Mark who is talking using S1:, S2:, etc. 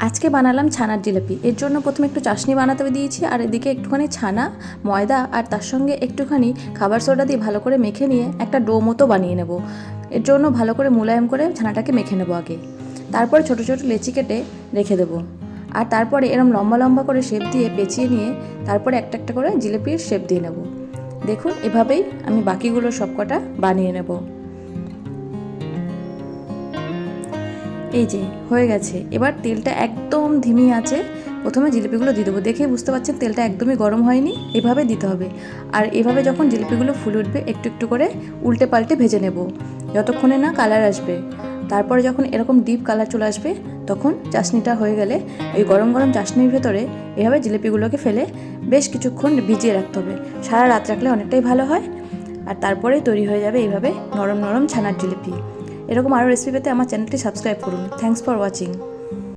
S1: আজকে বানালাম ছানার জিলাপি। এর জন্য প্রথমে একটু চাশনি বানাতে দিয়েছি, আর এদিকে একটুখানি ছানা, ময়দা, আর তার সঙ্গে একটুখানি খাবার সোডা দিয়ে ভালো করে মেখে নিয়ে একটা ডো মতো বানিয়ে নেব। এর জন্য ভালো করে মোলায়েম করে ছানাটাকে মেখে নেব আগে। তারপরে ছোটো ছোটো লেচি কেটে রেখে দেবো। আর তারপরে এরম লম্বা লম্বা করে শেপ দিয়ে পেঁচিয়ে নিয়ে তারপরে একটা একটা করে জিলিপির শেপ দিয়ে নেব। দেখুন, এভাবেই আমি বাকিগুলো সবকটা বানিয়ে নেব। এই যে, হয়ে গেছে। এবার তেলটা একদম ধিমি আছে। প্রথমে জিলিপিগুলো দিয়ে দেবো। দেখে বুঝতে পারছেন, তেলটা একদমই গরম হয়নি। এভাবে দিতে হবে। আর এভাবে যখন জিলিপিগুলো ফুলে উঠবে, একটু একটু করে উল্টে পাল্টে ভেজে নেব। যতক্ষণে না কালার আসবে। তারপরে যখন এরকম ডিপ কালার চলে আসবে, তখন চাশনিটা হয়ে গেলে ওই গরম গরম চাশনির ভেতরে এভাবে জিলিপিগুলোকে ফেলে বেশ কিছুক্ষণ ভিজিয়ে রাখতে হবে। সারা রাত রাখলে অনেকটাই ভালো হয়। আর তারপরে তৈরি হয়ে যাবে এইভাবে নরম নরম ছানার জিলিপি। এরকম আরও রেসিপি পেতে আমার চ্যানেলটি সাবস্ক্রাইব করুন। Thanks for watching